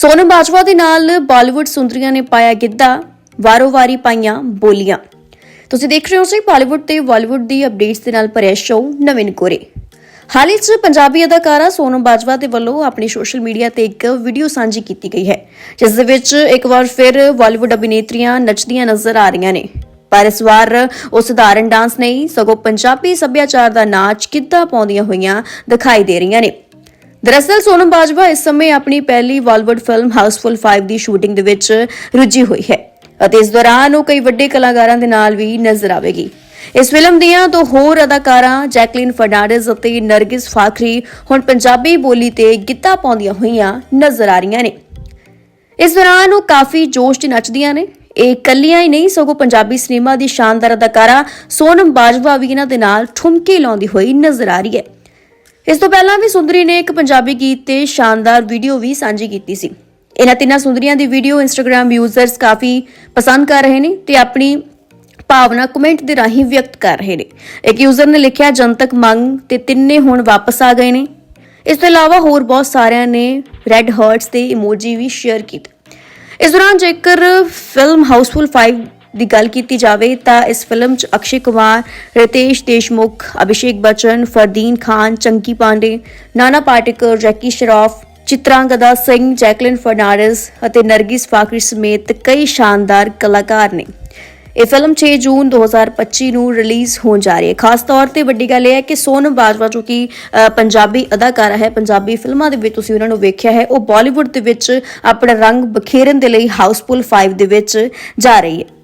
ਸੋਨਮ ਬਾਜਵਾ ਦੇ ਨਾਲ ਬਾਲੀਵੁੱਡ ਸੁੰਦਰੀਆਂ ਨੇ ਪਾਇਆ ਗਿੱਧਾ, ਵਾਰੋ-ਵਾਰੀ ਪਾਈਆਂ ਬੋਲੀਆਂ। ਤੁਸੀਂ ਦੇਖ ਰਹੇ ਹੋ ਸੀ ਬਾਲੀਵੁੱਡ ਤੇ ਬਾਲੀਵੁੱਡ ਦੀ ਅਪਡੇਟਸ ਦੇ ਨਾਲ ਭਰਿਆ ਸ਼ੋਅ ਨਵੀਨ ਕੋਰੇ। ਹਾਲ ਹੀ 'ਚ ਪੰਜਾਬੀ ਅਦਾਕਾਰਾ ਸੋਨਮ ਬਾਜਵਾ ਦੇ ਵੱਲੋਂ ਆਪਣੀ ਸੋਸ਼ਲ ਮੀਡੀਆ ਤੇ ਇੱਕ ਵੀਡੀਓ ਸਾਂਝੀ ਕੀਤੀ ਗਈ ਹੈ, ਜਿਸ ਦੇ ਵਿੱਚ ਇੱਕ ਵਾਰ ਫਿਰ ਬਾਲੀਵੁੱਡ ਅਭਿਨੇਤਰੀਆਂ ਨੱਚਦੀਆਂ ਨਜ਼ਰ ਆ ਰਹੀਆਂ ਨੇ। ਪਰ ਇਸ ਵਾਰ ਉਹ ਸਧਾਰਨ ਡਾਂਸ ਨਹੀਂ, ਸਗੋਂ ਪੰਜਾਬੀ ਸੱਭਿਆਚਾਰ ਦਾ ਨਾਚ ਗਿੱਧਾ ਪਾਉਂਦੀਆਂ ਹੋਈਆਂ ਦਿਖਾਈ ਦੇ ਰਹੀਆਂ ਨੇ। ਦਰਅਸਲ ਸੋਨਮ ਬਾਜਵਾ ਇਸ ਸਮੇਂ ਆਪਣੀ ਪਹਿਲੀ ਬਾਲੀਵੁੱਡ ਫਿਲਮ ਹਾਊਸਫੁੱਲ 5 ਦੀ ਸ਼ੂਟਿੰਗ ਦੇ ਵਿੱਚ ਰੁੱਝੀ ਹੋਈ ਹੈ ਅਤੇ ਇਸ ਦੌਰਾਨ ਉਹ ਕਈ ਵੱਡੇ ਕਲਾਕਾਰਾਂ ਦੇ ਨਾਲ ਵੀ ਨਜ਼ਰ ਆਵੇਗੀ। ਇਸ ਫਿਲਮ ਦੀਆਂ ਦੋ ਹੋਰ ਅਦਾਕਾਰਾਂ ਜੈਕਲਿਨ ਫਰਨਾਂਡez ਅਤੇ ਨਰਗਿਸ ਫਾਖਰੀ ਹੁਣ ਪੰਜਾਬੀ ਬੋਲੀ ਤੇ ਗਿੱਧਾ ਪਾਉਂਦੀਆਂ ਹੋਈਆਂ ਨਜ਼ਰ ਆ ਰਹੀਆਂ ਨੇ। ਇਸ ਦੌਰਾਨ ਉਹ ਕਾਫੀ ਜੋਸ਼ 'ਚ ਨੱਚਦੀਆਂ ਨੇ। ਇਹ ਇਕੱਲੀਆਂ ਹੀ ਨਹੀਂ, ਸਗੋਂ ਪੰਜਾਬੀ ਸਿਨੇਮਾ ਦੀ ਸ਼ਾਨਦਾਰ ਅਦਾਕਾਰਾ ਸੋਨਮ ਬਾਜਵਾ ਵੀ ਇਹਨਾਂ ਦੇ ਨਾਲ ਠੁਮਕੇ ਲਾਉਂਦੀ ਹੋਈ ਨਜ਼ਰ ਆ ਰਹੀ ਹੈ। ਇਸ ਤੋਂ ਪਹਿਲਾਂ ਵੀ ਸੁੰਦਰੀ ਨੇ ਇੱਕ ਪੰਜਾਬੀ ਗੀਤ ਤੇ ਸ਼ਾਨਦਾਰ ਵੀਡੀਓ ਵੀ ਸਾਂਝੀ ਕੀਤੀ ਸੀ। ਇਹਨਾਂ ਤਿੰਨਾਂ ਸੁੰਦਰੀਆਂ ਦੀ ਵੀਡੀਓ ਇੰਸਟਾਗ੍ਰam ਯੂਜ਼ਰਸ ਕਾਫੀ ਪਸੰਦ ਕਰ ਰਹੇ ਨੇ ਤੇ ਆਪਣੀ ਭਾਵਨਾ ਕਮੈਂਟ ਦੇ ਰਾਹੀਂ ਵਿਅਕਤ ਕਰ ਰਹੇ ਨੇ। ਇੱਕ ਯੂਜ਼ਰ ਨੇ ਲਿਖਿਆ, ਜਨਤਕ ਮੰਗ ਤੇ ਤਿੰਨੇ ਹੁਣ ਵਾਪਸ ਆ ਗਏ ਨੇ। ਇਸ ਤੋਂ ਇਲਾਵਾ ਹੋਰ ਬਹੁਤ ਸਾਰਿਆਂ ਨੇ ਰੈੱਡ ਹਾਰਟਸ ਦੇ ਇਮੋਜੀ ਵੀ ਸ਼ੇਅਰ ਕੀਤੇ। ਇਸ ਦੌਰਾਨ ਜੇਕਰ ਫਿਲਮ ਹਾਊਸਫੁਲ 5 ਦੀ ਗੱਲ ਕੀਤੀ ਜਾਵੇ ਤਾਂ ਇਸ ਫਿਲਮ 'ਚ ਅਕਸ਼ੇ ਕੁਮਾਰ, ਰਿਤੇਸ਼ ਦੇਸ਼ਮੁਖ, ਅਭਿਸ਼ੇਕ ਬੱਚਨ, ਫਰਦੀਨ ਖਾਨ ਚੰਕੀ ਪਾਂਡੇ, ਨਾਨਾ ਪਾਟੇਕਰ, ਜੈਕੀ ਸ਼ਰਾਫ, ਚਿਤਰਾਂਗਦਾ ਸਿੰਘ, ਜੈਕਲਿਨ ਫਰਨਾਂਡez ਅਤੇ ਨਰਗਿਸ ਫਾਕਰੀ ਸਮੇਤ ਕਈ ਸ਼ਾਨਦਾਰ ਕਲਾਕਾਰ ਨੇ। ਇਹ ਫਿਲਮ 6 ਜੂਨ 2025 ਨੂੰ ਰਿਲੀਜ਼ ਹੋਣ ਜਾ ਰਹੀ ਹੈ। ਖਾਸ ਤੌਰ ਤੇ ਵੱਡੀ ਗੱਲ ਇਹ ਹੈ ਕਿ ਸੋਨਮ ਬਾਜਵਾ, ਜੋ ਕਿ ਪੰਜਾਬੀ ਅਦਾਕਾਰਾ ਹੈ, ਪੰਜਾਬੀ ਫਿਲਮਾਂ ਦੇ ਵਿੱਚ ਤੁਸੀਂ ਉਹਨਾਂ ਨੂੰ ਵੇਖਿਆ ਹੈ, ਉਹ ਬਾਲੀਵੁੱਡ ਦੇ ਵਿੱਚ ਆਪਣਾ ਰੰਗ ਬਖੇਰਨ ਦੇ ਲਈ ਹਾਊਸਫੁੱਲ 5 ਦੇ ਵਿੱਚ ਜਾ ਰਹੀ ਹੈ।